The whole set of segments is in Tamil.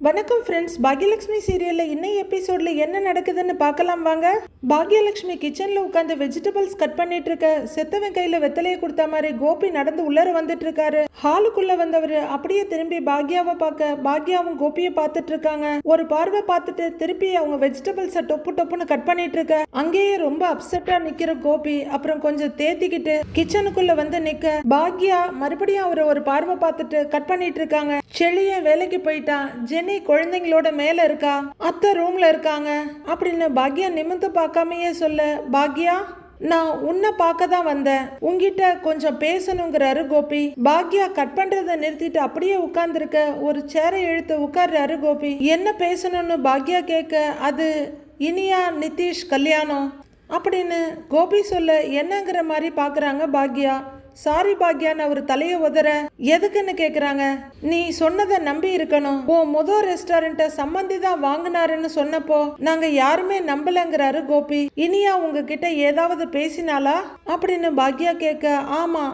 வணக்கம் ஃப்ரெண்ட்ஸ் பாக்யலட்சுமி சீரியலில் இன்னும் எபிசோடில் என்ன நடக்குதுன்னு பார்க்கலாம் வாங்க. பாக்யலட்சுமி கிச்சன்ல உட்காந்து வெஜிடபிள்ஸ் கட் பண்ணிட்டு இருக்க செத்தவன் கையில் வெத்தலையை கொடுத்த மாதிரி கோபி நடந்து உள்ளர வந்துட்டு இருக்காரு ஹாலுக்குள்ள வந்தவர் அப்படியே திரும்பி பாக்யாவை பார்க்க பாக்யாவும் கோபியை பார்த்துட்டு இருக்காங்க ஒரு பார்வை பார்த்துட்டு திருப்பி அவங்க வெஜிடபிள்ஸை டொப்பு டொப்புன்னு கட் பண்ணிட்டு இருக்க அங்கேயே ரொம்ப அப்செட்டா நிக்கிற கோபி அப்புறம் கொஞ்சம் தேத்திக்கிட்டு கிச்சனுக்குள்ள வந்து நிக்க. பாக்யா மறுபடியும் அவரை ஒரு பார்வை பார்த்துட்டு கட் பண்ணிட்டு இருக்காங்க செளிய வேலைக்கு போயிட்டான். ஜெனி குழந்தைங்களோட மேல இருக்கா? அத்தை ரூம்ல இருக்காங்க. அப்படின்னு பாக்யா நிமிந்து பார்க்காமயே சொல்ல பாக்யா நான் உன்னை பார்க்க தான் வந்தேன். உங்ககிட்ட கொஞ்சம் பேசணுங்கிறாரு கோபி. பாக்யா கட் பண்றதை நிறுத்திட்டு அப்படியே உட்கார்ந்துருக்க ஒரு சேரை இழுத்து உட்கார்றாரு கோபி. என்ன பேசணும்னு பாக்யா கேட்க அது இனியா நிதிஷ் கல்யாணம்? அப்படின்னு கோபி சொல்ல என்னங்கிற மாதிரி பார்க்குறாங்க பாக்யா. சாரி பாக்யான்னு அவர் தலைய உதற. எதுக்குன்னு கேக்குறாங்க? நீ சொன்னதை நம்பி இருக்கணும். ஓ முத ரெஸ்டாரண்ட்டை சம்மந்தி தான் வாங்கினாருன்னு சொன்னப்போ நாங்க யாருமே நம்பலங்கிறாரு கோபி. இனியா உங்ககிட்ட ஏதாவது பேசினாளா? அப்படின்னு பாக்யா கேட்க ஆமா.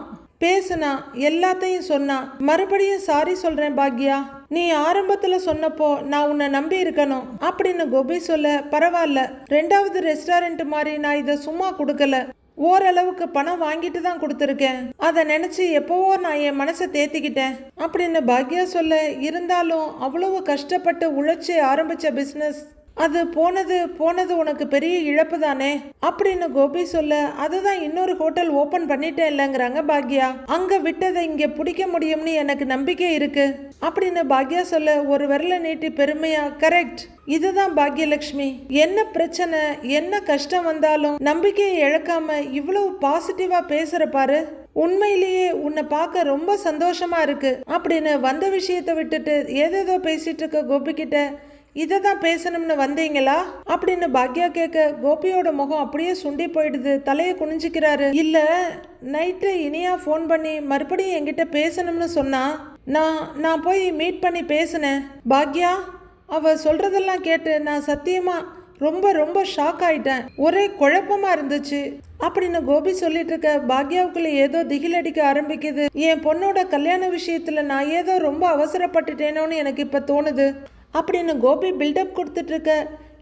பேசுனா எல்லாத்தையும் சொன்னா மறுபடியும் சாரி சொல்றேன் பாக்யா. நீ ஆரம்பத்துல சொன்னப்போ நான் உன்னை நம்பி இருக்கணும். அப்படின்னு கோபி சொல்ல பரவாயில்ல. ரெண்டாவது ரெஸ்டாரண்ட் மாதிரி நான் இதை சும்மா கொடுக்கல. ஓரளவுக்கு பணம் வாங்கிட்டு தான் கொடுத்துருக்கேன். அதை நினச்சி எப்போவோ நான் என் மனசை தேத்திக்கிட்டேன். அப்படின்னு பாக்யா சொல்ல இருந்தாலும் அவ்வளவு கஷ்டப்பட்டு உழைச்சி ஆரம்பிச்ச பிஸ்னஸ் அது போனது போனது உனக்கு பெரிய இழப்பு தானே? அப்படின்னு கோபி சொல்ல அதுதான் இன்னொரு ஹோட்டல் ஓபன் பண்ணிட்டேன் இல்லைங்கிறாங்க பாக்யா. அங்க விட்டதை இங்க பிடிக்க முடியும்னு எனக்கு நம்பிக்கை இருக்கு. அப்படின்னு பாக்யா சொல்ல ஒரு விரல நீட்டி பெருமையா? கரெக்ட் இதுதான் பாக்யலட்சுமி என்ன பிரச்சனை? என்ன கஷ்டம் வந்தாலும் நம்பிக்கையை இழக்காம இவ்வளவு பாசிட்டிவா பேசுற பாரு. உண்மையிலேயே உன்னை பார்க்க ரொம்ப சந்தோஷமா இருக்கு. அப்படின்னு வந்த விஷயத்தை விட்டுட்டு ஏதேதோ பேசிட்டு இருக்க கோபி இதை தான் பேசணும்னு வந்தீங்களா? அப்படின்னு பாக்யா கேட்க கோபியோட முகம் அப்படியே சுண்டி போயிடுது. தலையை குனிஞ்சிக்கிறாரு. இல்ல நைட்டு இனியா ஃபோன் பண்ணி மறுபடியும் என்கிட்ட பேசணும்னு சொன்னா நான் நான் போய் மீட் பண்ணி பேசினேன். பாக்யா அவ சொல்றதெல்லாம் கேட்டு நான் சத்தியமா ரொம்ப ரொம்ப ஷாக் ஆயிட்டேன். ஒரே குழப்பமா இருந்துச்சு. அப்படின்னு கோபி சொல்லிட்டு இருக்க பாக்யாவுக்குள்ள ஏதோ திகில் அடிக்க ஆரம்பிக்குது. என் பொண்ணோட கல்யாண விஷயத்துல நான் ஏதோ ரொம்ப அவசரப்பட்டுட்டேனோன்னு எனக்கு இப்ப தோணுது. அப்படின்னு கோபி பில்டப் கொடுத்துட்ருக்க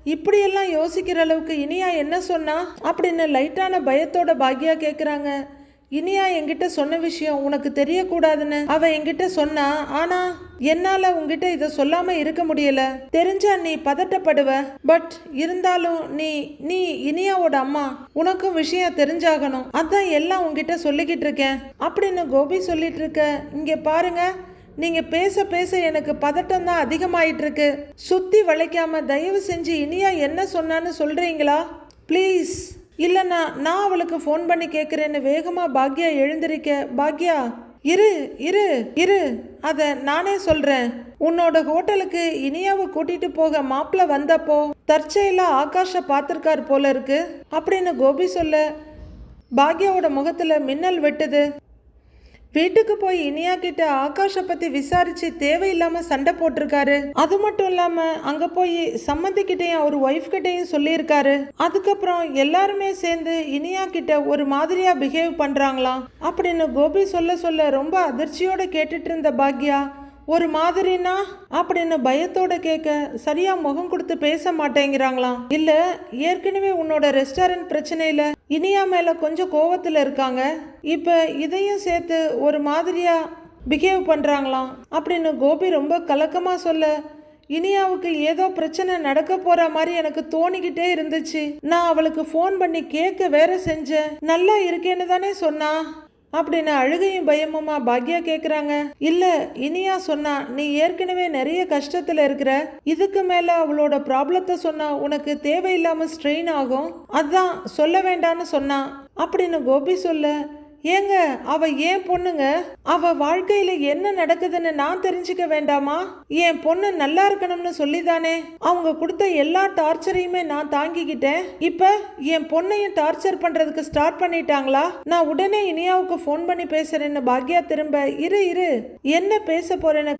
இப்படியெல்லாம் யோசிக்கிற அளவுக்கு இனியா என்ன சொன்னா? அப்படின்னு லைட்டான பயத்தோட பாக்யா கேட்குறாங்க இனியா என்கிட்ட சொன்ன விஷயம் உனக்கு தெரியக்கூடாதுன்னு அவ என்கிட்ட சொன்னா ஆனா என்னால உங்ககிட்ட இதை சொல்லாம இருக்க முடியல. தெரிஞ்சா நீ பதட்டப்படுவ. பட் இருந்தாலும் நீ நீ இனியாவோட அம்மா. உனக்கும் விஷயம் தெரிஞ்சாகணும். அதான் எல்லாம் உங்ககிட்ட சொல்லிக்கிட்டு இருக்கேன் அப்படின்னு கோபி சொல்லிட்டு இருக்க இங்க பாருங்க. நீங்க பேச பேச எனக்கு பதட்டம் தான் அதிகமாயிட்டு இருக்கு சுத்தி வளைக்காம தயவு செஞ்சு இனியா என்ன சொன்னான்னு சொல்றீங்களா? ப்ளீஸ். இல்லைண்ணா நான் அவளுக்கு ஃபோன் பண்ணி கேட்குறேன்னு வேகமாக பாக்யா எழுந்திருக்க. பாக்யா இரு இரு இரு. அதை நானே சொல்கிறேன் உன்னோட ஹோட்டலுக்கு இனியாவை கூட்டிட்டு போக மாப்பிள்ள வந்தப்போ தற்செயலா ஆகாஷை பார்த்துருக்கார் போல இருக்கு. அப்படின்னு கோபி சொல்ல பாக்யாவோட முகத்துல மின்னல் வெட்டுது. வீட்டுக்கு போய் இனியா கிட்ட ஆகாஷை பத்தி விசாரிச்சு தேவையில்லாம சண்டை போட்டிருக்காரு. அது மட்டும் இல்லாம அங்க போய் சம்மந்தி கிட்டையும் அவர் ஒய்ஃப் கிட்டையும் சொல்லியிருக்காரு. அதுக்கப்புறம் எல்லாருமே சேர்ந்து இனியா கிட்ட ஒரு மாதிரியா பிஹேவ் பண்றாங்களாம் அப்படின்னு கோபி சொல்ல சொல்ல ரொம்ப அதிர்ச்சியோட கேட்டுட்டு இருந்த பாக்யா. ஒரு மாதிரினா அப்படின்னு பயத்தோட கேட்க சரியா முகம் கொடுத்து பேச மாட்டேங்கிறாங்களாம். இல்ல ஏற்கனவே உன்னோட ரெஸ்டாரண்ட் பிரச்சனையில இனியா மேல கொஞ்சம் கோவத்துல இருக்காங்க. இப்ப இதையும் சேர்த்து ஒரு மாதிரியா பிஹேவ் பண்றாங்களாம். அப்படின்னு கோபி ரொம்ப கலக்கமா சொல்ல இனியாவுக்கு ஏதோ பிரச்சனை நடக்க போற மாதிரி எனக்கு தோணிக்கிட்டே இருந்துச்சு. நான் அவளுக்கு ஃபோன் பண்ணி கேட்க வேற செஞ்சேன். நல்லா இருக்கேன்னு தானே சொன்னா. அப்படின்னு அழுகையும் பயமுமா பாக்யா கேட்குறாங்க இல்ல இனியா சொன்னா நீ ஏற்கனவே நிறைய கஷ்டத்துல இருக்கிற இதுக்கு மேல அவளோட ப்ராப்ளத்தை சொன்னா உனக்கு தேவையில்லாம ஸ்ட்ரெயின் ஆகும். அதான் சொல்ல வேண்டான்னு சொன்னா. அப்படின்னு கோபி சொல்ல ஏங்க அவ ஏன் பொண்ணுங்க? அவ வாழ்க்கையில என்ன நடக்குதுன்னு நான் தெரிஞ்சுக்க வேண்டாமா? என் பொண்ணு நல்லா இருக்கணும்னு சொல்லிதானே. அவங்க கொடுத்த எல்லா டார்ச்சரையுமே நான் தாங்கிக்கிட்டேன். இப்ப என் பொண்ணையும் டார்ச்சர் பண்றதுக்கு ஸ்டார்ட் பண்ணிட்டாங்களா? நான் உடனே இனியாவுக்கு ஃபோன் பண்ணி பேசுறேன்னு பாக்யா திரும்ப இரு இரு. என்ன பேச போறேன்னு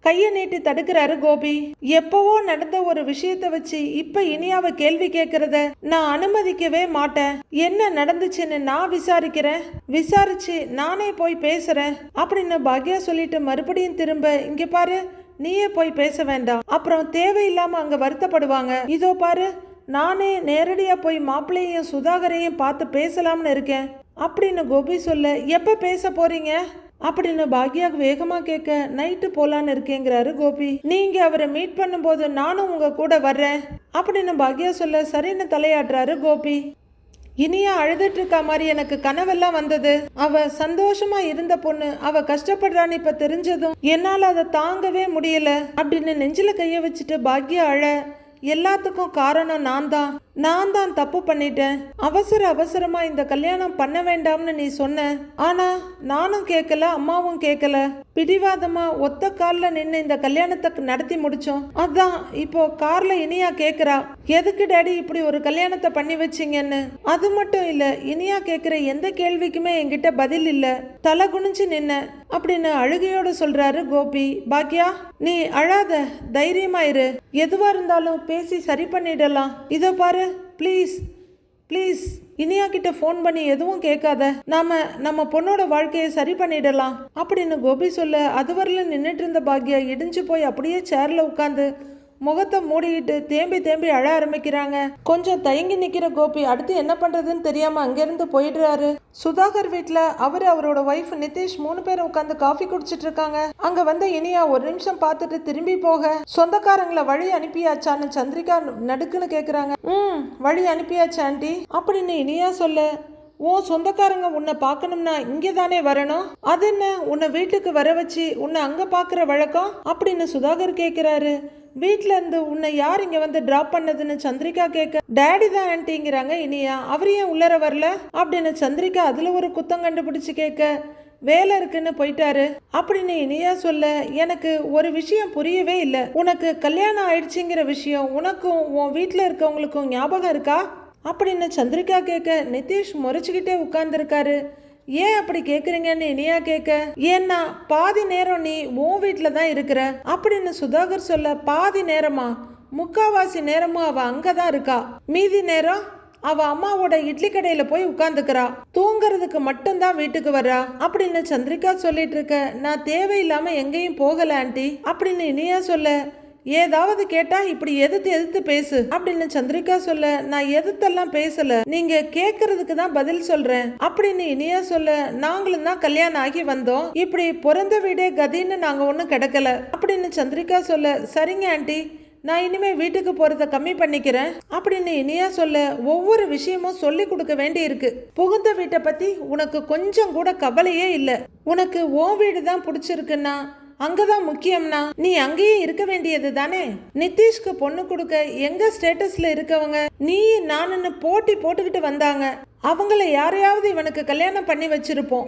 கையை நீட்டி தடுக்கிறாரு கோபி. எப்பவோ நடந்த ஒரு விஷயத்த வச்சு இப்ப இனியாவ கேள்வி கேட்கறத நான் அனுமதிக்கவே மாட்டேன். என்ன நடந்துச்சுன்னு நான் விசாரிக்கிறேன். விசாரிச்சு நானே போய் பேசுறேன். அப்படின்னு பாக்யா சொல்லிட்டு மறுபடியும் திரும்ப இங்க பாரு நீயே போய் பேச வேண்டாம். அப்புறம் தேவையில்லாம அங்க வருத்தப்படுவாங்க. இதோ பாரு நானே நேரடியா போய் மாப்பிள்ளையும் சுதாகரையும் பார்த்து பேசலாம்னு இருக்கேன். அப்படின்னு கோபி சொல்ல எப்ப பேச போறீங்க? அப்படின்னு பாக்யா வேகமா கேட்க நைட்டு போலான்னு இருக்கேங்கிறாரு கோபி. நீங்க அவரை மீட் பண்ணும்போது நானும் உங்க கூட வர்றேன். அப்படின்னு பாக்யா சொல்ல சரின்னு தலையாடுறாரு கோபி. இனியா அழுதுட்டு இருக்கா மாதிரி எனக்கு கனவெல்லாம் வந்தது. அவ சந்தோஷமா இருந்த பொண்ணு அவ கஷ்டப்படுறான்னு இப்ப தெரிஞ்சதும் என்னால அதை தாங்கவே முடியல. அப்படின்னு நெஞ்சில கைய வச்சுட்டு பாக்யா அழ எல்லாத்துக்கும் காரணம் நான் தான் நான் தான் தப்பு பண்ணிட்டேன். அவசர அவசரமா இந்த கல்யாணம் பண்ண வேண்டாம்னு நீ சொன்ன. ஆனா நானும் கேட்கல அம்மாவும் கேட்கல. பிடிவாதமா ஒத்த கால்ல நின்று இந்த கல்யாணத்தை நடத்தி முடிச்சோம். அதான் இப்போ கார்ல இனியா கேக்குறா. எதுக்கு டேடி இப்படி ஒரு கல்யாணத்தை பண்ணி வச்சீங்கன்னு? அது மட்டும் இல்ல இனியா கேக்குற எந்த கேள்விக்குமே என்கிட்ட பதில் இல்ல. தலை குனிஞ்சு நின்ன. அப்படின்னு அழுகையோட சொல்றாரு கோபி. பாக்யா நீ அழாத தைரியமாயிரு எதுவா இருந்தாலும் பேசி சரி பண்ணிடலாம். இதோ பாரு ப்ளீஸ் ப்ளீஸ் இனியா கிட்ட ஃபோன் பண்ணி எதுவும் கேட்காத. நாம நம்ம பொண்ணோட வாழ்க்கையை சரி பண்ணிடலாம். அப்படின்னு கோபி சொல்ல அது வரல நின்றுட்டு இருந்த பாக்யா இடிஞ்சு போய் அப்படியே சேர்ல உட்காந்து முகத்தை மூடிக்கிட்டு தேம்பி தேம்பி அழ ஆரம்பிக்கிறாங்க. கொஞ்சம் தயங்கி நிக்கிற கோபி அடுத்து என்ன பண்றதுன்னு தெரியாம அங்கிருந்து போயிடுறாரு. சுதாகர் வீட்டில் அவரு அவரோட ஒய்ஃப் நிதிஷ் மூணு பேரும் உட்காந்து காஃபி குடிச்சிட்டு இருக்காங்க. அங்க வந்த இனியா ஒரு நிமிஷம் பார்த்துட்டு திரும்பி போக சொந்தக்காரங்களை வழி அனுப்பியாச்சான்னு சந்திரிகா நடுக்குன்னு கேக்குறாங்க. ம் வழி அனுப்பியாச்சு ஆண்டி. அப்படின்னு இனியா சொல்ல. உன் சொந்தக்காரங்க உன்னை பார்க்கணும்னா இங்கே தானே வரணும்? அது என்ன உன்னை வீட்டுக்கு வர வச்சு உன்னை அங்கே பார்க்குற வழக்கம்? அப்படின்னு சுதாகர் கேட்குறாரு வீட்டில் இருந்து உன்னை யார் இங்கே வந்து ட்ராப் பண்ணதுன்னு சந்திரிகா கேட்க டேடி தான் ஆன்ட்டிங்கிறாங்க இனியா அவர் ஏன் உள்ளர வரல? அப்படின்னு சந்திரிகா அதில் ஒரு குத்தம் கண்டுபிடிச்சு கேட்க வேலை இருக்குன்னு போயிட்டாரு. அப்படின்னு இனியா சொல்ல எனக்கு ஒரு விஷயம் புரியவே இல்லை. உனக்கு கல்யாணம் ஆயிடுச்சுங்கிற விஷயம் உனக்கும் உன் வீட்டில் இருக்கவங்களுக்கும் ஞாபகம் இருக்கா? அப்படின்னு சந்திரிகா கேட்க நிதிஷ் முறைச்சிக்கிட்டே உட்கார்ந்துருக்காரு. ஏன் அப்படி கேக்குறீங்கன்னு இனியா கேட்க ஏன்னா பாதி நேரம் நீ உன் வீட்டில் தான் இருக்கிற. அப்படின்னு சுதாகர் சொல்ல பாதி நேரமா? முக்காவாசி நேரமும் அவ அங்கதான் இருக்கா. மீதி நேரம் அவ அம்மாவோட இட்லி கடையில போய் உட்காந்துக்கிறா தூங்குறதுக்கு மட்டும்தான் வீட்டுக்கு வர்றா அப்படின்னு சந்திரிகா சொல்லிட்டு இருக்க நான் தேவையில்லாம எங்கேயும் போகல ஆண்டி. அப்படின்னு இனியா சொல்ல ஏதாவது கேட்டா இப்படி எதிர்த்து எதிர்த்து பேசு. அப்படின்னு சந்திரிகா சொல்ல நான் எதிர்த்தெல்லாம் பேசல. நீங்க கேக்குறதுக்கு தான் பதில் சொல்றேன். அப்படின்னு இனியா சொல்ல நாங்களும் தான் கல்யாணம் ஆகி வந்தோம். இப்படி பிறந்த வீடே கதின்னு நாங்க ஒன்றும் கிடக்கல. அப்படின்னு சந்திரிகா சொல்ல சரிங்க ஆண்டி. நான் இனிமே வீட்டுக்கு போறத கம்மி பண்ணிக்கிறேன். அப்படின்னு இனியா சொல்ல ஒவ்வொரு விஷயமும் சொல்லி கொடுக்க வேண்டி இருக்கு புகுந்த வீட்டை பத்தி உனக்கு கொஞ்சம் கூட கவலையே இல்லை. உனக்கு ஓ வீடு தான் பிடிச்சிருக்குன்னா அங்கதான் முக்கியம்னா நீ அங்கேயே இருக்க வேண்டியது தானே? நிதிஷ்க்கு பொண்ணு கொடுக்க எங்க ஸ்டேட்டஸ்ல இருக்கவங்க? நீ நானுன்னு போட்டி போட்டுக்கிட்டு வந்தாங்க. அவங்கள யாரையாவது இவனுக்கு கல்யாணம் பண்ணி வச்சிருப்போம்.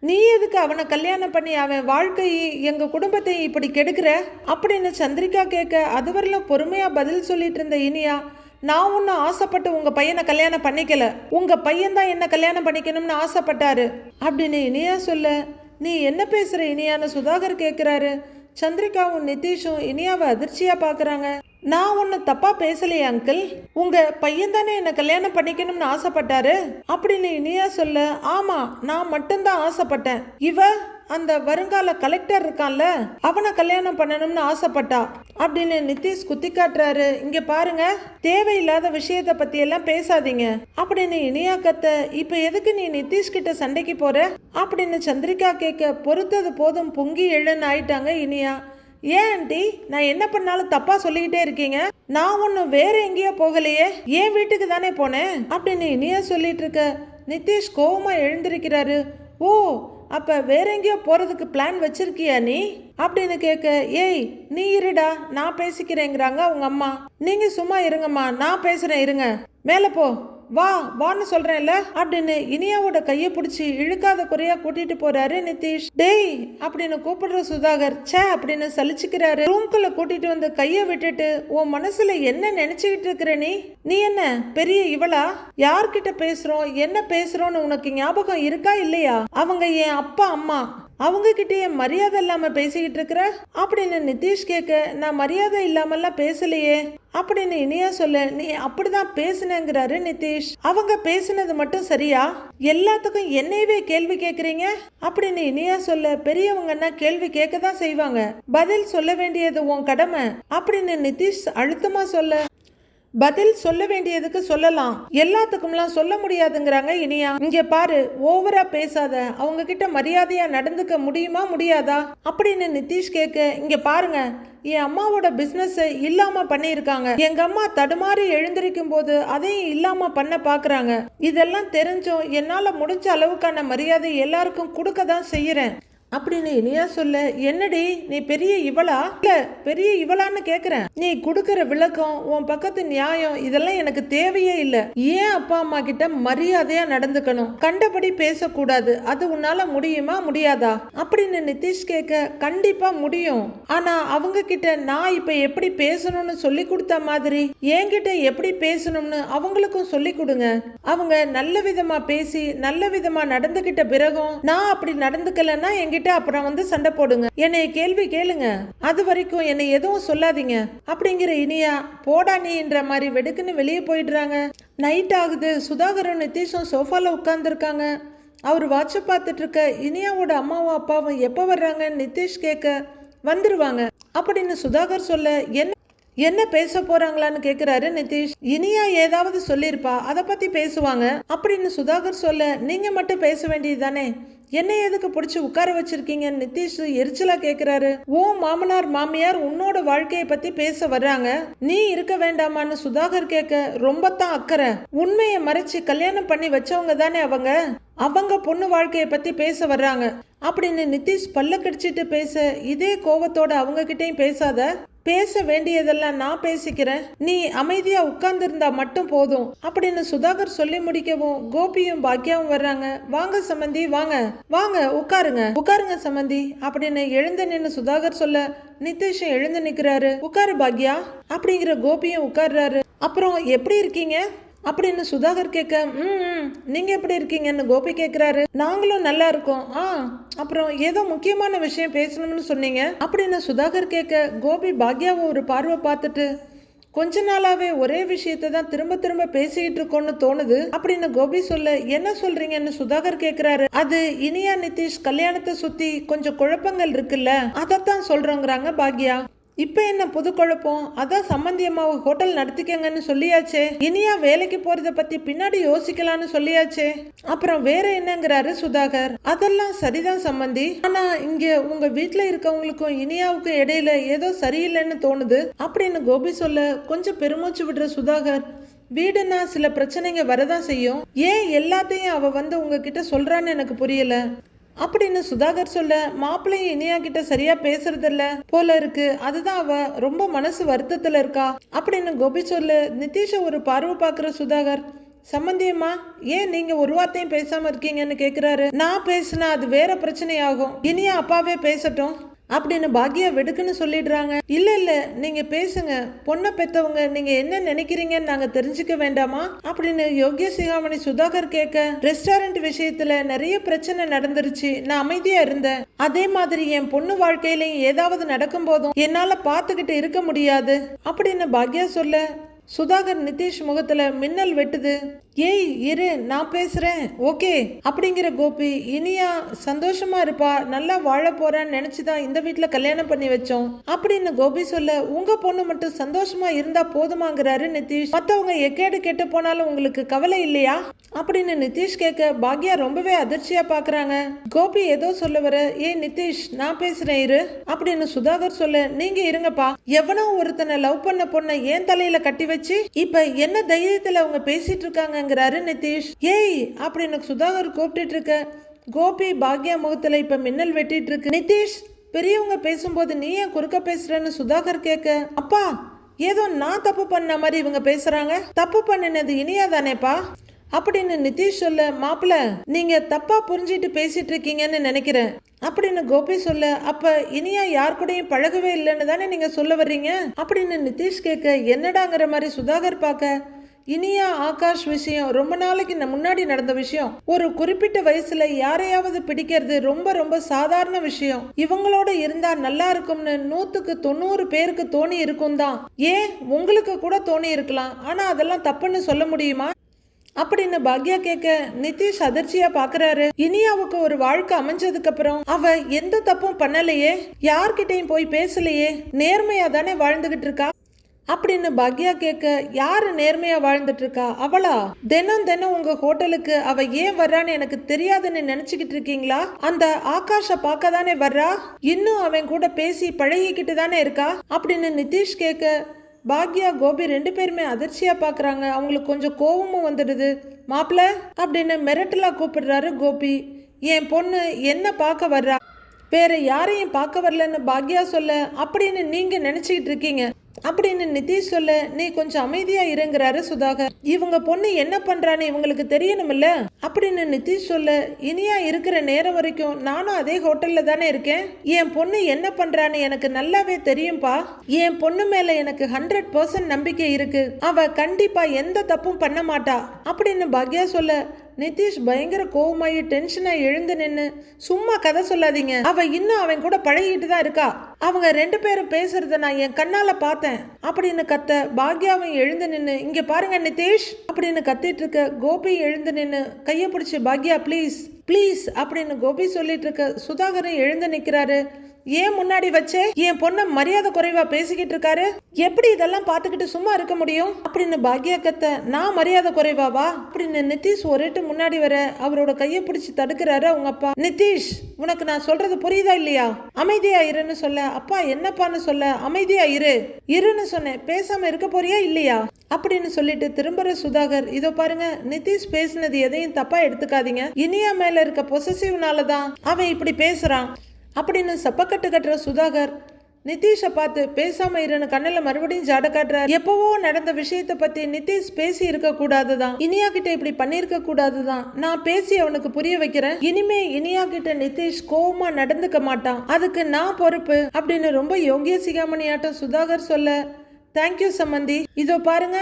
நீ எதுக்கு அவனை கல்யாணம் பண்ணி அவன் வாழ்க்கையை எங்க குடும்பத்தை இப்படி கெடுக்கிற? அப்படின்னு சந்திரிகா கேட்க அதுவரையிலும் பொறுமையா பதில் சொல்லிட்டு இருந்த இனியா நான் ஒன்றும் ஆசைப்பட்டு உங்க பையனை கல்யாணம் பண்ணிக்கல. உங்க பையன் தான் என்ன கல்யாணம் பண்ணிக்கணும்னு ஆசைப்பட்டாரு. அப்படின்னு இனியா சொல்ல நீ என்ன பேசுற இனியான்னு சுதாகர் கேட்குறாரு சந்திரிகாவும் நிதிஷும் இனியாவை அதிர்ச்சியா பார்க்குறாங்க நான் ஒன்று தப்பா பேசலையே அங்கிள். உங்க பையன் தானே என்ன கல்யாணம் பண்ணிக்கணும்னு ஆசைப்பட்டாரு. அப்படின்னு இனியா சொல்ல. ஆமா நான் மட்டும்தான் ஆசைப்பட்டேன். இவ அந்த வருங்கால கலெக்டர் இருக்கான்ல அவனை கல்யாணம் பண்ணணும்னு ஆசைப்பட்டா. அப்படின்னு நிதிஷ் குத்தி காட்டுறாரு. இங்க பாருங்க தேவையில்லாத விஷயத்த பத்தி எல்லாம் பேசாதீங்க. அப்படின்னு இனியா கத்த இப்ப எதுக்கு நீ நிதிஷ் கிட்ட சண்டைக்கு போற? அப்படின்னு சந்திரிகா கேட்க பொறுத்தது போதும் பொங்கி எழுன்னு ஆயிட்டாங்க இனியா. ஏன் ஆண்டி நான் என்ன பண்ணாலும் தப்பா சொல்லிக்கிட்டே இருக்கீங்க? நான் ஒன்றும் வேற எங்கேயோ போகலையே. என் வீட்டுக்கு தானே போனேன்? அப்படின்னு இனியா சொல்லிட்டு இருக்க நிதிஷ் கோவமா எழுந்திருக்கிறாரு. ஓ அப்போ வேற எங்கேயோ போகிறதுக்கு பிளான் வச்சிருக்கியா நீ? அப்படின்னு கேட்க ஏய் நீ இருடா நான் பேசிக்கிறேங்கிறாங்க அவங்க அம்மா. நீங்க சும்மா இருங்கம்மா நான் பேசுறேன் இருங்க. மேலே போ. வா வான்னு சொல்றேன்ல? அப்படின்னு இனியாவோட கையை பிடிச்சி இழுக்காத குறையா கூட்டிட்டு போறாரு நிதிஷ். டேய் அப்படின்னு கூப்பிடுற சுதாகர் ச்சே அப்படின்னு சலிச்சுக்கிறாரு. ரூம்குள்ள கூட்டிட்டு வந்து கையை விட்டுட்டு உன் மனசுல என்ன நினைச்சுக்கிட்டு இருக்கிற நீ? நீ என்ன பெரிய இவளா? யார்கிட்ட பேசுறோம்? என்ன பேசுறோம்னு உனக்கு ஞாபகம் இருக்கா இல்லையா? அவங்க என் அப்பா அம்மா. அவங்க மரியாதை இல்லாம பேசிக்கிட்டு இருக்கிற? அப்படின்னு நிதிஷ் கேட்க நான் மரியாதை இல்லாமல்லாம் பேசலையே. அப்படின்னு இனியா சொல்ல நீ அப்படிதான் பேசுனேங்கிறாரு நிதிஷ். அவங்க பேசுனது மட்டும் சரியா? எல்லாத்துக்கும் என்னையவே கேள்வி கேக்குறீங்க அப்படின்னு இனியா சொல்ல பெரியவங்கன்னா கேள்வி கேட்க தான் செய்வாங்க. பதில் சொல்ல வேண்டியது உன் கடமை. அப்படின்னு நிதிஷ் அழுத்தமா சொல்ல பதில் சொல்ல வேண்டியதுக்கு சொல்லலாம். எல்லாத்துக்கும்லாம் சொல்ல முடியாதுங்கிறாங்க இனியா. இங்க பாரு ஓவரா பேசாத. அவங்க கிட்ட மரியாதையா நடந்துக்க முடியுமா முடியாதா? அப்படின்னு நிதிஷ் கேட்க இங்க பாருங்க என் அம்மாவோட பிஸ்னஸ் இல்லாம பண்ணியிருக்காங்க. எங்க அம்மா தடுமாறி எழுந்திருக்கும் போது அதையும் இல்லாம பண்ண பாக்குறாங்க. இதெல்லாம் தெரிஞ்சும் என்னால முடிஞ்ச அளவுக்கான மரியாதை எல்லாருக்கும் கொடுக்க தான் செய்யறேன். அப்படின்னு இனியா சொல்ல? என்னடி? நீ பெரிய இவளா? இல்ல பெரிய இவளான்னு கேக்குறேன். நீ குடுக்கற விளக்கம் உன் பக்கத்து நியாயம் இதெல்லாம் எனக்கு தேவையே இல்ல. ஏன் அப்பா அம்மா கிட்ட மரியாதையா நடந்துக்கணும்? கண்டபடி பேசக்கூடாது. அது உன்னால முடியுமா முடியாதா? அப்படின்னு நிதிஷ் கேட்க கண்டிப்பா முடியும். ஆனா அவங்க கிட்ட நான் இப்ப எப்படி பேசணும்னு சொல்லி கொடுத்த மாதிரி? என்கிட்ட எப்படி பேசணும்னு அவங்களுக்கும் சொல்லி கொடுங்க. அவங்க நல்ல விதமா பேசி நல்ல விதமா நடந்துகிட்ட பிறகும் நான் அப்படி நடந்துக்கலன்னா என்கிட்ட அப்புறம் வந்து சண்டை போடுங்க. என்னைய கேள்வி கேளுங்க. அது வரைக்கும் என்னை எதுவும் சொல்லாதீங்க. அப்படிங்கிற இனியா போடா நீன்ற மாதிரி வெடுக்குன்னு வெளியே போயிடுறாங்க. நைட் ஆகுது. சுதாகரும் நிதிஷும் சோஃபால உட்காந்துருக்காங்க அவர் வாட்சை பார்த்துட்டு இருக்க இனியாவோட அம்மாவும் அப்பாவும் எப்போ வர்றாங்கன்னு நிதிஷ் கேட்க வந்துருவாங்க. அப்படின்னு சுதாகர் சொல்ல என்ன என்ன பேச போறாங்களான்னு கேக்குறாரு நிதிஷ். இனியா ஏதாவது சொல்லியிருப்பா அதை பத்தி பேசுவாங்க. அப்படின்னு சுதாகர் சொல்ல நீங்க மட்டும் பேச வேண்டியது தானே. என்ன எதுக்கு பிடிச்சி உட்கார வச்சிருக்கீங்க நிதிஷ் எரிச்சலா கேக்குறாரு. ஓ மாமனார் மாமியார் உன்னோட வாழ்க்கையை பத்தி பேச வர்றாங்க. நீ இருக்க வேண்டாமான்னு சுதாகர் கேட்க ரொம்ப தான் அக்கறை. உண்மையை மறைச்சு கல்யாணம் பண்ணி வச்சவங்க தானே அவங்க. அவங்க பொண்ணு வாழ்க்கையை பத்தி பேச வர்றாங்க. அப்படின்னு நிதிஷ் பல்ல கடிச்சிட்டு பேச இதே கோவத்தோட அவங்க கிட்டயும் பேசாத. பேச வேண்டியதெல்லாம் நான் பேசிக்கிறேன். நீ அமைதியா உட்கார்ந்திருந்தா மட்டும் போதும். அப்படின்னு சுதாகர் சொல்லி முடிக்கவும் கோபியும் பாக்கியாவும் வர்றாங்க. வாங்க சம்மந்தி வாங்க. வாங்க உட்காருங்க. உட்காருங்க சம்மந்தி அப்படின்னு எழுந்து நின்று சுதாகர் சொல்ல நிதிஷும் எழுந்து நிக்கிறாரு. உட்காரு பாக்யா அப்படிங்கிற கோபியும் உட்கார்றாரு. அப்புறம் எப்படி இருக்கீங்க? அப்படின்னு சுதாகர் கேட்க ம் ம், நீங்க எப்படி இருக்கீங்கன்னு கோபி கேட்குறாரு நாங்களும் நல்லா இருக்கோம். ஆ அப்புறம் ஏதோ முக்கியமான விஷயம் பேசணும்னு சொன்னீங்க. அப்படின்னு சுதாகர் கேட்க கோபி பாக்யாவை ஒரு பார்வை பார்த்துட்டு கொஞ்ச நாளாவே ஒரே விஷயத்தை தான் திரும்ப திரும்ப பேசிக்கிட்டு இருக்கோம்னு தோணுது. அப்படின்னு கோபி சொல்ல என்ன சொல்றீங்கன்னு சுதாகர் கேக்குறாரு. அது இனியா நிதிஷ் கல்யாணத்தை சுத்தி கொஞ்சம் குழப்பங்கள் இருக்குல்ல. அதைத்தான் சொல்றோங்கிறாங்க பாக்யா. இப்போ என்ன புது குழப்பம்? அதான் சம்மந்தி அம்மாவை ஹோட்டல் நடத்திக்கங்கன்னு சொல்லியாச்சே. இனியா வேலைக்கு போறத பத்தி பின்னாடி யோசிக்கலாம்னு சொல்லியாச்சே. அப்புறம் வேற என்னங்கிறாரு சுதாகர். அதெல்லாம் சரிதான் சம்மந்தி ஆனா இங்க உங்க வீட்டுல இருக்கவங்களுக்கும் இனியாவுக்கும் இடையில ஏதோ சரியில்லைன்னு தோணுது. அப்படின்னு கோபி சொல்ல கொஞ்சம் பெருமூச்சு விடுற சுதாகர் வீடுனா சில பிரச்சனைங்க வரதான் செய்யும். ஏன் எல்லாத்தையும் அவ வந்து உங்ககிட்ட சொல்றான்னு எனக்கு புரியல. அப்படின்னு சுதாகர் சொல்ல மாப்பிள்ளையும் இனியா கிட்ட சரியா பேசுறதில்ல. போல இருக்கு. அதுதான் அவ ரொம்ப மனசு வருத்தத்துல இருக்கா. அப்படின்னு கோபி சொல்ல நிதிஷ ஒரு பார்வை பாக்குற சுதாகர். சம்பந்தியம்மா ஏன் நீங்க ஒரு வார்த்தையும் பேசாம இருக்கீங்கன்னு கேக்குறாரு. நான் பேசினா அது வேற பிரச்சனையாகும். இனியா அப்பாவே பேசட்டும். அப்படின்னு பாக்யா வெடுக்குன்னு சொல்லிடுறாங்க. இல்ல இல்ல நீங்க பேசுங்க. பொண்ணை பெத்தவங்க நீங்க என்ன நினைக்கிறீங்கன்னு நாங்க தெரிஞ்சுக்க வேண்டாமா? அப்படின்னு யோகிய சிகாமணி சுதாகர் கேட்க ரெஸ்டாரண்ட் விஷயத்துல நிறைய பிரச்சனை நடந்துருச்சு. நான் அமைதியா இருந்தேன். அதே மாதிரி என் பொண்ணு வாழ்க்கையிலையும் ஏதாவது நடக்கும் போதும் என்னால பாத்துக்கிட்டு இருக்க முடியாது. அப்படின்னு பாக்யா சொல்ல சுதாகர் நிதிஷ் முகத்துல மின்னல் வெட்டுது. ஏய் இரு நான் பேசுறேன். ஓகே. அப்படிங்கிற கோபி இனியா சந்தோஷமா இருப்பா. நல்லா வாழ போறான்னு நினைச்சுதான் இந்த வீட்டில் கல்யாணம் பண்ணி வச்சோம். அப்படின்னு கோபி சொல்ல உங்க பொண்ணு மட்டும் சந்தோஷமா இருந்தா போதுமாங்கிறாரு நிதிஷ். மத்தவங்க எக்கேடு கெட்டு போனாலும் உங்களுக்கு கவலை இல்லையா? அப்படின்னு நிதிஷ் கேட்க பாக்யா ரொம்பவே அதிர்ச்சியா பாக்குறாங்க. கோபி ஏதோ சொல்ல வர ஏ நிதிஷ் நான் பேசுறேன் இரு. அப்படின்னு சுதாகர் சொல்ல நீங்க இருங்கப்பா. எவனோ ஒருத்தனை லவ் பண்ண பொண்ணை ஏன் தலையில கட்டி வச்சு? இப்ப என்ன தைரியத்துல அவங்க பேசிட்டு இருக்காங்கங்கிறாரு நிதிஷ். ஏய் அப்படின்னு சுதாகர் கூப்பிட்டுட்டு இருக்க கோபி பாக்யா முகத்துல இப்ப மின்னல் வெட்டிட்டு இருக்கு நிதிஷ் பெரியவங்க பேசும்போது நீ ஏன் குறுக்க பேசுறன்னு சுதாகர் கேட்க அப்பா ஏதோ நான் தப்பு பண்ண மாதிரி இவங்க பேசுறாங்க. தப்பு பண்ணினது இனியா தானேப்பா அப்படின்னு நிதிஷ் சொல்ல மாப்பிள்ள நீங்க தப்பா புரிஞ்சிட்டு பேசிட்டு இருக்கீங்கன்னு நினைக்கிறேன். அப்படின்னு கோபி சொல்ல அப்ப இனியா யார் கூடயும் பழகவே இல்லைன்னு தானே நீங்க சொல்ல வர்றீங்க? அப்படின்னு நிதிஷ் கேட்க என்னடாங்கிற மாதிரி சுதாகர் பார்க்க இனியா ஆகாஷ் விஷயம் ரொம்ப நாளைக்கு முன்னாடி நடந்த விஷயம். ஒரு குறிப்பிட்ட வயசுல யாரையாவது பிடிக்கிறது ரொம்ப ரொம்ப சாதாரண விஷயம். இவங்களோட இருந்தா நல்லா இருக்கும்னு நூத்துக்கு தொண்ணூறு பேருக்கு தோணி இருக்கும் தான். ஏன்? உங்களுக்கு கூட தோணி இருக்கலாம். ஆனா அதெல்லாம் தப்புன்னு சொல்ல முடியுமா? அப்படின்னு பாக்யா கேட்க நிதிஷ் அதிர்ச்சியா பாக்குறாரு. இனியாவுக்கு ஒரு வாழ்க்கை அமைஞ்சதுக்கு அப்புறம் அவ எந்த தப்பும் பண்ணலையே? யார்கிட்டயும் போய் பேசலையே? நேர்மையா தானே வாழ்ந்துகிட்டு இருக்கா? அப்படின்னு பாக்யா கேட்க யாரு நேர்மையா வாழ்ந்துட்டு இருக்கா அவளா? தினம் தினம் உங்க ஹோட்டலுக்கு அவ ஏன் வர்றான்னு எனக்கு தெரியாதுன்னு நினைச்சுக்கிட்டு இருக்கீங்களா? அந்த ஆகாஷ பார்க்க தானே வர்றா? இன்னும் அவன் கூட பேசி பழகிக்கிட்டு தானே இருக்கா? அப்படின்னு நிதிஷ் கேட்க பாக்யா கோபி ரெண்டு பேருமே அதிர்ச்சியா பாக்குறாங்க. அவங்களுக்கு கொஞ்சம் கோவமும் வந்துடுது. மாப்பிள அப்படின்னு மிரட்டலா கூப்பிடுறாரு கோபி. என் பொண்ணு என்ன பார்க்க வர்றா? வேற யாரையும் பார்க்க வரலன்னு பாக்யா சொல்ல அப்படின்னு நீங்க நினைச்சுக்கிட்டு இருக்கீங்க. அப்படின்னு நிதிஷ் சொல்ல நீ கொஞ்சம் அமைதியா இருங்கிறாரு சுதாகர். இவங்க பொண்ணு என்ன பண்றான்னு இவங்களுக்கு தெரியணும்ல அப்படின்னு நிதிஷ் சொல்ல இனியா இருக்கிற நேரம் வரைக்கும் நானும் அதே ஹோட்டல்ல தானே இருக்கேன். என் பொண்ணு என்ன பண்றான்னு எனக்கு நல்லாவே தெரியும்பா. என் பொண்ணு மேல எனக்கு ஹண்ட்ரட் பர்சன்ட் நம்பிக்கை இருக்கு. அவ கண்டிப்பா எந்த தப்பும் பண்ண மாட்டா. அப்படின்னு பாக்யா சொல்ல நிதிஷ் பயங்கர கோவமாயி டென்ஷனா எழுந்து நின்னு சும்மா கதை சொல்லாதீங்க. அவ இன்னும் அவன் கூட பழகிட்டு தான் இருக்கா. அவங்க ரெண்டு பேரும் பேசுறத நான் என் கண்ணால பார்த்தேன். அப்படின்னு கத்த பாக்யாவும் எழுந்து நின்று இங்க பாருங்க நிதேஷ் அப்படின்னு கத்திட்டு இருக்க கோபி எழுந்து நின்று கைய பிடிச்சு பாக்யா ப்ளீஸ் ப்ளீஸ் அப்படின்னு கோபி சொல்லிட்டு இருக்க சுதாகரும் எழுந்து நிக்கிறாரு. ஏன் முன்னாடி வச்சே? என் பொண்ண மரியாதை குறைவா பேசிக்கிட்டு இருக்காரு? எப்படி இதெல்லாம் பார்த்துக்கிட்டு சும்மா இருக்க முடியும்? அப்படின்னு பாக்யாக்கத்தை நான் மரியாதை குறைவாவா? அப்படின்னு நிதிஷ் ஒரேட்டு முன்னாடி வர அவரோட கையை பிடிச்சி தடுக்கிறாரு அவங்க அப்பா. நிதிஷ் உனக்கு நான் சொல்றது புரியுதா இல்லையா? அமைதியா இருன்னு சொல்ல. அப்பா என்னப்பான்னு சொல்ல? அமைதியா இரு. இருன்னு சொன்னேன். பேசாம இருக்க போறியா இல்லையா? அப்படின்னு சொல்லிட்டு திரும்புற சுதாகர் இதோ பாருங்க நிதிஷ் பேசினது எதையும் தப்பா எடுத்துக்காதீங்க. இனியா மேல இருக்க பொசசிவ்னால தான் அவன் இப்படி பேசுறான். அப்படின்னு சப்பக்கட்டு கட்டுற சுதாகர் நிதிஷை பார்த்து பேசாம இருன்னு கண்ணில் மறுபடியும் ஜாட காட்டுறாரு. எப்பவோ நடந்த விஷயத்த பத்தி நிதிஷ் பேசி இருக்க கூடாதுதான். இனியா கிட்ட இப்படி பண்ணிருக்க கூடாதுதான். நான் பேசி அவனுக்கு புரிய வைக்கிறேன். இனிமே இனியா கிட்ட நிதிஷ் கோபமா நடந்துக்க மாட்டான். அதுக்கு நான் பொறுப்பு அப்படின்னு ரொம்ப யோகிய சிகாமணியாட்டம் சுதாகர் சொல்ல தேங்க்யூ சம்மந்தி இதோ பாருங்க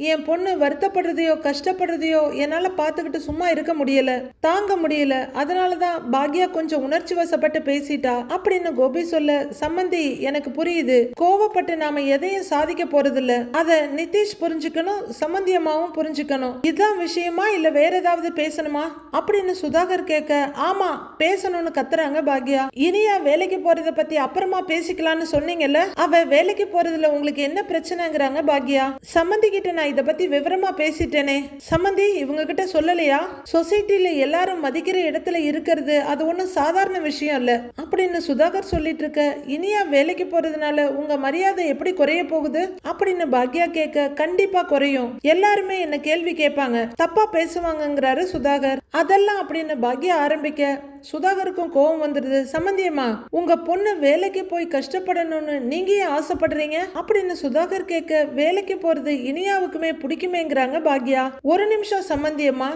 என் பொண்ணு வருத்தப்படுறதையோ கஷ்டப்படுறதையோ என்னால் பார்த்துக்கிட்டு சும்மா இருக்க முடியல. தாங்க முடியல. அதனால தான் பாக்யா கொஞ்சம் உணர்ச்சி வசப்பட்டு பேசிட்டா. அப்படின்னு கோபி சொல்ல சம்மந்தி எனக்கு புரியுது. கோவப்பட்டு நாம எதையும் சாதிக்க போறதில்ல. அத நிதிஷ் புரிஞ்சுக்கணும் சம்மந்தியமாவும் புரிஞ்சுக்கணும். இதுதான் விஷயமா இல்ல வேற ஏதாவது பேசணுமா? அப்படின்னு சுதாகர் கேட்க ஆமா பேசணும்னு கத்துறாங்க பாக்யா. இனியா வேலைக்கு போறத பத்தி அப்புறமா பேசிக்கலாம்னு சொன்னீங்கல்ல? அவ வேலைக்கு போறதுல உங்களுக்கு என்ன பிரச்சனைங்கிறாங்க பாக்யா? சம்மந்தி கிட்ட நான் இதை பத்தி விவரமா பேசிட்டேனே. சம்மந்தி இவங்க கிட்ட சொல்லலையா? சொசைட்டில எல்லாரும் மதிக்கிற இடத்துல இருக்கிறது அது ஒன்றும் சாதாரண விஷயம் இல்ல. அப்படின்னு சுதாகர் சொல்லிட்டு இருக்க இனியா வேலைக்கு போறதுனால உங்க மரியாதை எப்படி குறைய போகுது? அப்படின்னு பாக்யா கேட்க கண்டிப்பா குறையும். எல்லாருமே என்ன கேள்வி கேட்பாங்க. தப்பா பேசுவாங்கங்கிறாரு சுதாகர். அதெல்லாம் அப்படின்னு பாக்யா ஆரம்பிக்க சுதாகருக்கும் கோபம் வந்துடுது. சம்பந்தியம்மா உங்க பொண்ணு வேலைக்கு போய் கஷ்டப்படணும்னு நீங்க ஏன் ஆசைப்படுறீங்க? அப்படின்னு சுதாகர் கேட்க வேலைக்கு போறது இனியாவுக்குமே பிடிக்குமேங்கிறாங்க பாக்யா. ஒரு நிமிஷம் சம்பந்தியம்மா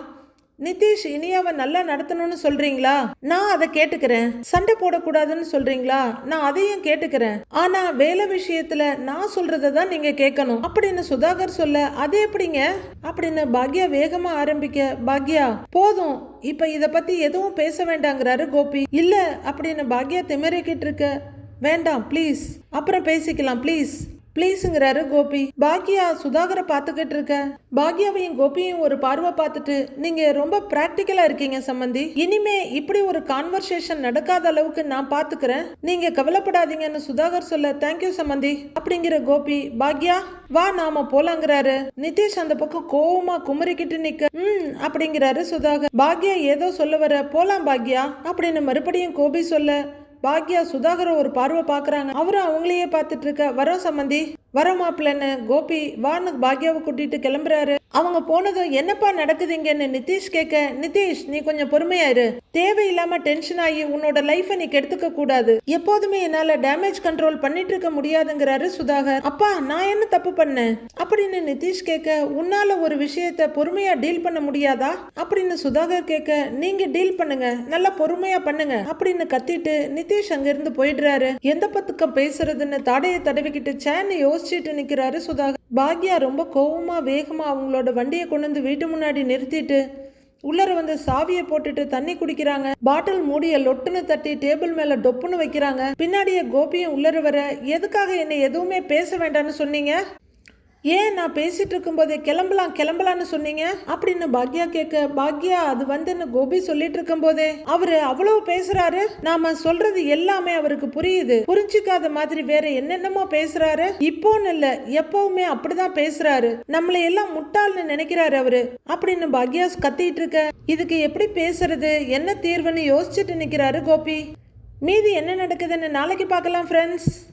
நிதிஷ் இனியாவை நல்லா நடத்தணும்னு சொல்றீங்களா? நான் அதை கேட்டுக்கிறேன். சண்டை போடக்கூடாதுன்னு சொல்றீங்களா? நான் அதையும் கேட்டுக்கிறேன். ஆனா வேலை விஷயத்துல நான் சொல்றதை தான் நீங்க கேட்கணும். அப்படின்னு சுதாகர் சொல்ல அது எப்படிங்க? அப்படின்னு பாக்யா வேகமா ஆரம்பிக்க பாக்யா போதும். இப்ப இத பத்தி எதுவும் பேச வேண்டாங்கிறாரு கோபி. இல்ல அப்படின்னு பாக்யா திமிரிக்கிட்டு இருக்க வேண்டாம் ப்ளீஸ் அப்புறம் பேசிக்கலாம் ப்ளீஸ் ப்ளீஸுங்கிறாரு கோபி. பாக்யா சுதாகரை பார்த்துக்கிட்டு இருக்க. பாக்யாவையும் கோபியும் ஒரு பார்வை பார்த்துட்டு நீங்க ரொம்ப பிராக்டிக்கலா இருக்கீங்க சம்பந்தி. இனிமே இப்படி ஒரு கான்வர்சேஷன் நடக்காத அளவுக்கு நான் பாத்துக்கிறேன் நீங்க கவலைப்படாதீங்கன்னு சுதாகர் சொல்ல தேங்க்யூ சம்பந்தி அப்படிங்கிற கோபி பாக்யா வா நாம போலாங்கிறாரு. நிதிஷ் அந்த பக்கம் கோவமா குமுறிக்கிட்டு நிக்க ம் அப்படிங்கிறாரு சுதாகர். பாக்யா ஏதோ சொல்ல வர போலாம் பாக்யா அப்படின்னு மறுபடியும் கோபி சொல்ல பாக்யா சுதாகரை ஒரு பார்வை பார்க்குறாங்க. அவரும் அவங்களையே பார்த்துட்டு இருக்க. வரோம் சம்மந்தி வர மாப்பிள்ளன்னு கோபி வான்னு பாக்யாவை கூட்டிட்டு கிளம்புறாரு. அவங்க போனதும் என்னப்பா நடக்குதுங்கன்னு நிதிஷ் கேட்க நிதிஷ் நீ கொஞ்சம் பொறுமையா இரு. தேவையில்லாம டென்ஷன் ஆகி உன்னோட லைஃபை நீ கெடுத்துக்க கூடாது. எப்போதுமே என்னால டேமேஜ் கண்ட்ரோல் பண்ணிட்டு இருக்க முடியாதுங்கிறாரு சுதாகர். அப்பா நான் என்ன தப்பு பண்ணேன்? அப்படின்னு நிதிஷ் கேட்க உன்னால ஒரு விஷயத்த பொறுமையா டீல் பண்ண முடியாதா? அப்படின்னு சுதாகர் கேட்க நீங்க டீல் பண்ணுங்க. நல்லா பொறுமையா பண்ணுங்க. அப்படின்னு கத்திட்டு நிதிஷ் அங்கிருந்து போயிடுறாரு. எந்த பத்துக்கம் பேசுறதுன்னு தடையை தடவிக்கிட்டு சேன்னு யோசிச்சுட்டு நிக்கிறாரு சுதாகர். பாக்யா ரொம்ப கோவமா வேகமா அவங்களோட வண்டியை கொண்டு வந்து வீட்டு முன்னாடி நிறுத்திட்டு உள்ளர வந்து சாவியை போட்டுட்டு தண்ணி குடிக்கிறாங்க. பாட்டில் மூடிய லொட்டுன்னு தட்டி டேபிள் மேல டொப்புன்னு வைக்கிறாங்க. பின்னாடியே கோபியும் உள்ளர வர எதுக்காக என்னை எதுவுமே பேச வேண்டாம்னு சொன்னீங்க? ஏன் நான் பேசிகிட்டு இருக்கும்போதே கிளம்பலாம் கிளம்பலான்னு சொன்னீங்க? அப்படின்னு பாக்யா கேட்க பாக்யா அது வந்துன்னு கோபி சொல்லிட்டு இருக்கும்போதே அவரு அவ்வளவு பேசுறாரு? நாம சொல்றது எல்லாமே அவருக்கு புரியுது. புரிஞ்சுக்காத மாதிரி வேற என்னென்னமோ பேசுறாரு. இப்போன்னு இல்ல எப்பவுமே அப்படிதான் பேசுறாரு. நம்மளை எல்லாம் முட்டாள்னு நினைக்கிறாரு அவரு. அப்படின்னு பாக்யா கத்திட்டு இருக்க இதுக்கு எப்படி பேசுறது? என்ன தீர்வுன்னு யோசிச்சுட்டு நிக்கிறாரு கோபி. மீதி என்ன நடக்குதுன்னு நாளைக்கு பார்க்கலாம் ஃப்ரெண்ட்ஸ்